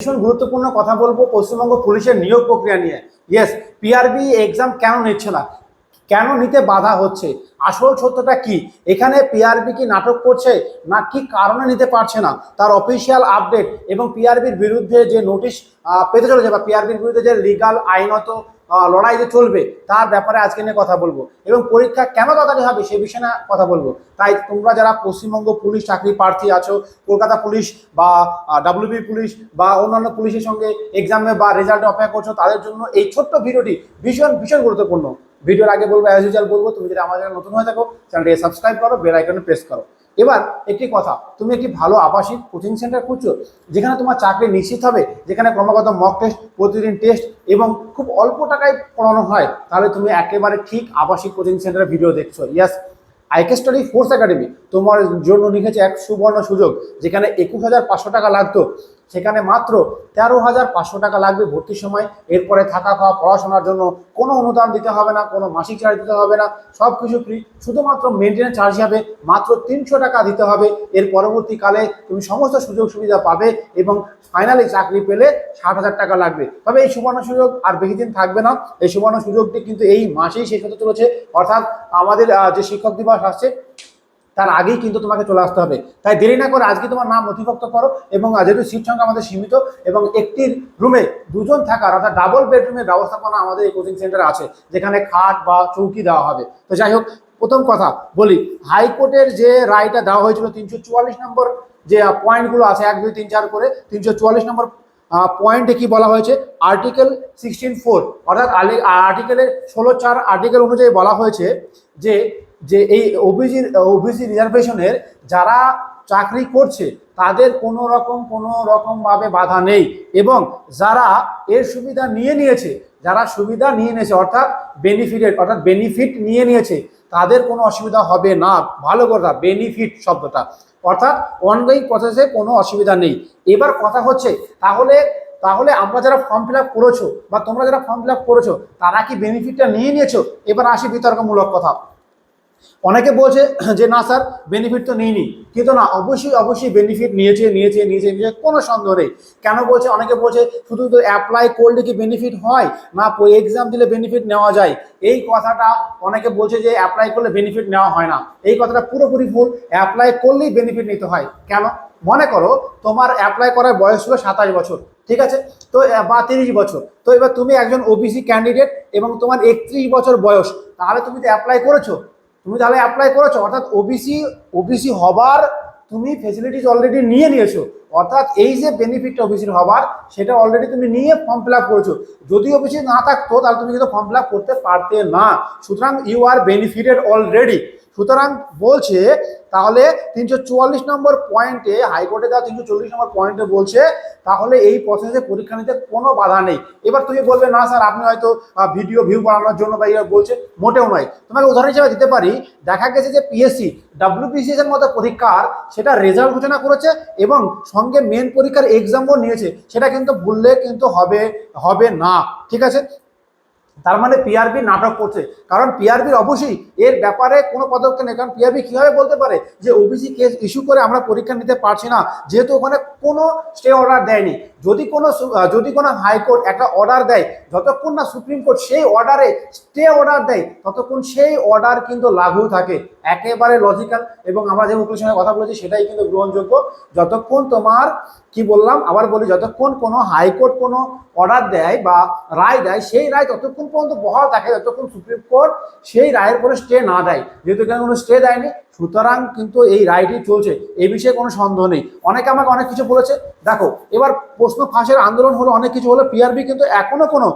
ভীষণ গুরুত্বপূর্ণ কথা বলব পশ্চিমবঙ্গ পুলিশের নিয়োগ প্রক্রিয়া নিয়ে। ইয়েস পিআরবি এক্সাম কেন নিচ্ছে না? কেন নিতে বাধা হচ্ছে? আসল সত্যটা কি? এখানে পিআরবি কি নাটক করছে না কি কারণে নিতে পারছে না? তার অফিসিয়াল আপডেট এবং পিআরবির বিরুদ্ধে যে নোটিশ পেতে চলেছে বা পিআরবির বিরুদ্ধে যে লিগাল আইনত লড়াই যে চলবে, তার ব্যাপারে আজকে নিয়ে কথা বলব। এবং পরীক্ষা কেন তাড়াতাড়ি হবে সে বিষয়ে না কথা বলব। তাই তোমরা যারা পশ্চিমবঙ্গ পুলিশ চাকরি প্রার্থী আছো, কলকাতা পুলিশ বা ডাব্লিউবি পুলিশ বা অন্যান্য পুলিশের সঙ্গে এক্সামে বা রেজাল্টে অপেক্ষা করছ, তাদের জন্য এই ছোট্ট ভিডিওটি ভীষণ ভীষণ গুরুত্বপূর্ণ। ভিডিওর আগে বলব অ্যাজ ইউজুয়াল বলব, তুমি যদি আমার নতুন হয়ে থাকো, চ্যানেলটিকে সাবস্ক্রাইব করো বেল আইকনে প্রেস করো। এবার একটি কথা, তুমি একটি ভালো আবাসিক কোচিং সেন্টার খুঁজছো, যেখানে তোমার চাকরি নিশ্চিত হবে, যেখানে ক্রমাগত মক টেস্ট প্রতিদিন টেস্ট এবং খুব অল্প টাকায় পড়ানো হয়, তাহলে তুমি একেবারে ঠিক আবাসিক কোচিং সেন্টারের ভিডিও দেখছ। ইয়াস আইকে স্টাডি ফোর্স একাডেমি তোমার জন্য লিখেছে এক সুবর্ণ সুযোগ, যেখানে একুশ হাজার পাঁচশো টাকা লাগতো। সেখানে মাত্র তেরো হাজার পাঁচশো টাকা লাগবে ভর্তির সময়। এরপরে থাকা খাওয়া, পড়াশোনার জন্য কোনো অনুদান দিতে হবে না, কোনো মাসিক চার্জ দিতে হবে না সব কিছু ফ্রি শুধুমাত্র মেনটেন্যান্স চার্জ হিসাবে মাত্র তিনশো টাকা দিতে হবে। এর পরবর্তীকালে তুমি সমস্ত সুযোগ সুবিধা পাবে এবং ফাইনালি চাকরি পেলে ষাট হাজার টাকা লাগবে। তবে এই সুবর্ণ সুযোগ আর বেশি দিন থাকবে না। এই সুবর্ণ সুযোগটি কিন্তু এই মাসেই শেষ হতে চলেছে। অর্থাৎ আমাদের যে শিক্ষক দিবস আসছে তার আগেই কিন্তু তোমাকে চলে আসতে হবে। তাই দেরি না করে আজকে তোমার নাম নথিভুক্ত করো এবং যেহেতু সিট সংখ্যা আমাদের সীমিত এবং একটি রুমে দুজন থাকার অর্থাৎ ডাবল বেডরুমের ব্যবস্থাপনা আমাদের এই কোচিং সেন্টারে আছে, যেখানে খাট বা চৌকি দেওয়া হবে। তো যাই হোক, প্রথম কথা বলি হাইকোর্টের যে রায়টা দেওয়া হয়েছিল তিনশো চুয়াল্লিশ নম্বর যে পয়েন্টগুলো আছে, এক, দুই, তিন, চার করে, তিনশো চুয়াল্লিশ নম্বর পয়েন্টে কি বলা হয়েছে? আর্টিকেল সিক্সটিন ফোর অর্থাৎ আর্টিকেলের ষোলো চার আর্টিকেল অনুযায়ী বলা হয়েছে যে যে এই ওবিসি ওবিসি রিজার্ভেশনের যারা চাকরি করছে, তাদের কোনো রকম, কোনো রকমভাবে বাধা নেই। এবং যারা এর সুবিধা নিয়ে নিয়েছে, যারা সুবিধা নিয়ে নিয়েছে, অর্থাৎ বেনিফিটেড অর্থাৎ বেনিফিট নিয়ে নিয়েছে, তাদের কোনো অসুবিধা হবে না। ভালো কথা বেনিফিট শব্দটা। অর্থাৎ অনগোয়িং প্রসেসে কোনো অসুবিধা নেই। এবার কথা হচ্ছে, তাহলে তাহলে আমরা যারা ফর্ম ফিল আপ করেছ বা তোমরা যারা ফর্ম ফিল আপ করেছ, তারা কি বেনিফিটটা নিয়ে নিয়েছো? এবার আসি বিতর্কমূলক কথা। অনেকে বলছে যে, না স্যার বেনিফিট তো নিইনি। কিন্তু না, অবশ্যই অবশ্যই বেনিফিট নিয়েছে নিয়েছে নিয়েছে নিয়েছে, কোনো সন্দেহ নেই। কেন বলছে? অনেকে বলছে, শুধু তো অ্যাপ্লাই করলে কি বেনিফিট হয়? না এক্সাম দিলে বেনিফিট নেওয়া যায়? এই কথাটা অনেকে বলছে যে অ্যাপ্লাই করলে বেনিফিট নেওয়া হয় না। এই কথাটা পুরোপুরি ভুল। অ্যাপ্লাই করলেই বেনিফিট নিতে হয়। কেন? মনে করো, তোমার অ্যাপ্লাই করার বয়স ছিল সাতাশ বছর, ঠিক আছে? তো বা তিরিশ বছর। তো এবার তুমি একজন ওবিসি ক্যান্ডিডেট এবং তোমার একত্রিশ বছর বয়স। তাহলে তুমি তো অ্যাপ্লাই করেছ। তুমি তাহলে অ্যাপ্লাই করেছ, অর্থাৎ ওবিসি ওবিসি হবার তুমি ফেসিলিটিস অলরেডি নিয়ে নিয়েছো। অর্থাৎ এই যে বেনিফিটটা ওবিসির হবার, সেটা অলরেডি তুমি নিয়ে ফর্ম ফিল আপ করেছ। যদি ওবিসি না থাকতো, তাহলে তুমি কিন্তু ফর্ম ফিল আপ করতে পারতে না। সুতরাং ইউ আর বেনিফিটেড অলরেডি সুতরাং বলছে তাহলে তিনশো চুয়াল্লিশ নম্বর পয়েন্টে হাইকোর্টে দেওয়া তিনশো চল্লিশ নম্বর পয়েন্টে বলছে, তাহলে এই প্রসেসে পরীক্ষা নিতে কোনো বাধা নেই। এবার তুমি বলবে, না স্যার, আপনি হয়তো ভিডিও ভিউ বানানোর জন্য বা ইয়ে বলছে। মোটেও নয়। তোমাকে উদাহরণ হিসেবে দিতে পারি, দেখা গেছে যে পিএসসি ডাব্লিউপিসিএস এর মতো পরীক্ষার সেটা রেজাল্ট ঘোষণা করেছে এবং সঙ্গে মেন পরীক্ষার এক্সামও নিয়েছে। সেটা কিন্তু ভুললে কিন্তু হবে হবে না। ঠিক আছে? তার মানে পিআরবি নাটক করছে। কারণ পিআরবির অবশ্যই এর ব্যাপারে কোনো পদক্ষেপ নেই। কারণ পিআরবি কীভাবে বলতে পারে যে ওবিসি কেস ইস্যু করে আমরা পরীক্ষা নিতে পারছি না, যেহেতু ওখানে কোনো স্টে অর্ডার দেয়নি। যদি কোনো যদি কোনো হাইকোর্ট একটা অর্ডার দেয়, যতক্ষণ না সুপ্রিম কোর্ট সেই অর্ডারে স্টে অর্ডার দেয়, ততক্ষণ সেই অর্ডার কিন্তু লাগু থাকে। একেবারে লজিক্যাল এবং আমরা যে উকিলের সঙ্গে কথা বলেছি সেটাই কিন্তু গ্রহণযোগ্য। যতক্ষণ তোমার, কি বললাম, আবার বলি, যতক্ষণ কোনো হাইকোর্ট কোনো অর্ডার দেয় বা রায় দেয়, সেই রায় ততক্ষণ পর্যন্ত বহাল থাকে, যতক্ষণ সুপ্রিম কোর্ট সেই রায়ের পরে স্টে না দেয়। যেহেতু এখানে কোনো স্টে দেয়নি, সুতরাং কিন্তু এই রায়টি চলছে। এ বিষয়ে কোনো সন্দেহ নেই। অনেকে আমাকে অনেক কিছু বলেছে। দেখো, এবার প্রশ্ন ফাঁসের আন্দোলন হলো, অনেক কিছু হলো। পিআরবি কিন্তু এখনও কোনো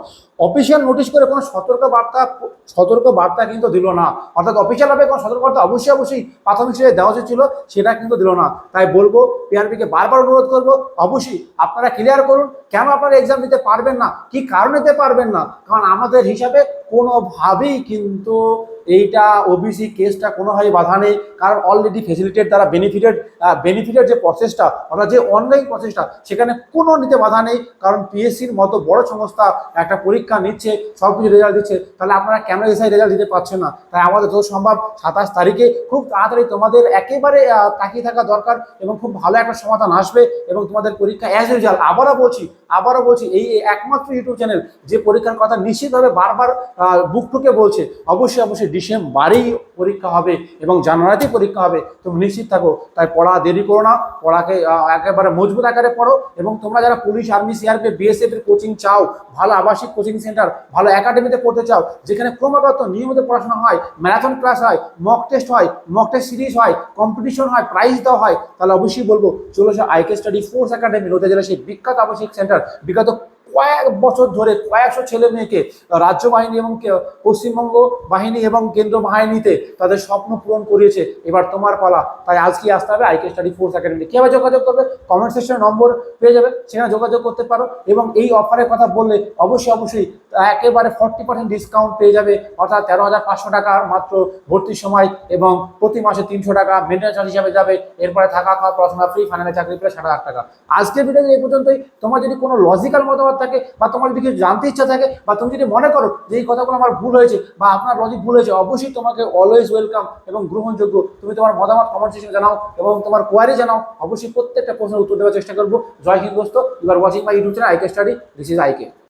অফিসিয়াল নোটিশ করে কোনো সতর্ক বার্তা সতর্ক বার্তা কিন্তু দিল না। অর্থাৎ অফিসিয়ালভাবে কোনো সতর্ক বার্তা অবশ্যই অবশ্যই প্রাথমিক হিসেবে দেওয়া উচিত ছিল, সেটা কিন্তু দিল না। তাই বলব পিআরপিকে বারবার অনুরোধ করব, অবশ্যই আপনারা ক্লিয়ার করুন, কেন আপনারা এক্সাম দিতে পারবেন না, কি কারণে দিতে পারবেন না? কারণ আমাদের হিসাবে কোনোভাবেই কিন্তু এইটা ওবিসি কেসটা কোনোভাবে বাধা নেই, কারণ অলরেডি ফেসিলিটেড দ্বারা বেনিফিটেড বেনিফিটের যে প্রসেসটা অর্থাৎ যে অনলাইন প্রসেসটা সেখানে কোনো নিতে বাধা নেই। কারণ পিএসসির মতো বড় সংস্থা, একটা পরীক্ষা পরীক্ষা নিচ্ছে সব কিছু রেজাল্ট দিচ্ছে, তাহলে আপনারা কেন এসআই রেজাল্ট দিতে পারছেন না? তাই আমাদের যত সম্ভব সাতাশ তারিখে খুব তাড়াতাড়ি তোমাদের একেবারে তাকিয়ে থাকা দরকার এবং খুব ভালো একটা সমাধান আসবে এবং তোমাদের পরীক্ষা অ্যাজ ইউজুয়াল আবারও বলছি আবারও বলছি, এই একমাত্র ইউটিউব চ্যানেল যে পরীক্ষার কথা নিশ্চিতভাবে বারবার বুক টুকে বলছে, অবশ্যই অবশ্যই ডিসেম্বরেই পরীক্ষা হবে এবং জানুয়ারিতেই পরীক্ষা হবে। তুমি নিশ্চিত থাকো, তাই পড়া দেরি করো না, পড়াকে একেবারে মজবুত আকারে পড়ো এবং তোমরা যারা পুলিশ, আর্মি সিআরপি বিএসএফ এর কোচিং চাও, ভালো আবাসিক কোচিং সেন্টার ভালো একাডেমিতে পড়তে চাও, যেখানে ক্রমাগত নিয়মিত পড়াশোনা হয় ম্যারাথন ক্লাস হয় মক টেস্ট হয় মক টেস্ট সিরিজ হয় কম্পিটিশন হয় প্রাইজ দেওয়া হয়, তাহলে অবশ্যই বলব চলো সে আইকে স্টাডি ফোর্স একাডেমি রোদে জেলা সেই বিখ্যাত আবাসিক সেন্টার বিগত কয়েক বছর ধরে কয়েকশো ছেলে মেয়েকে রাজ্য বাহিনী এবং পশ্চিমবঙ্গ বাহিনী এবং কেন্দ্র বাহিনীতে তাদের স্বপ্ন পূরণ করিয়েছে। এবার তোমার পালা। তাই আজকে আসতে হবে আইকে স্টাডি ফোর্স একাডেমি কীভাবে যোগাযোগ করবে? কমেন্ট সেকশনে নম্বর পেয়ে যাবে। সেখানে যোগাযোগ করতে পারো। এবং এই অফারের কথা বললে অবশ্যই অবশ্যই একেবারে ফর্টি পার্সেন্ট ডিসকাউন্ট পেয়ে যাবে, অর্থাৎ তেরো হাজার পাঁচশো টাকা মাত্র ভর্তির সময় এবং প্রতি মাসে তিনশো টাকা মেনটেন্স চার্জ হিসাবে যাবে। এরপরে থাকা খাওয়া, পড়াশোনা ফ্রি ফাইনালে চাকরি পেলে ষাট হাজার টাকা। আজকের ভিডিও এই পর্যন্তই। তোমার যদি কোনো লজিক্যাল মতামত থাকে বা তোমার যদি কিছু জানতে ইচ্ছা থাকে বা তুমি যদি মনে করো যে এই কথাগুলো আমার ভুল হয়েছে বা আপনার লজিক ভুল হয়েছে, অবশ্যই তোমাকে অলওয়েজ ওয়েলকাম এবং গ্রহণযোগ্য। তুমি তোমার মতামত কমেন্ট সেকশনে জানাও এবং তোমার কোয়ারি জানাও। অবশ্যই প্রত্যেকটা প্রশ্নের উত্তর দেওয়ার চেষ্টা করব। জয় হিন্দ দোস্ত you are watching my YouTube channel IK study this is IK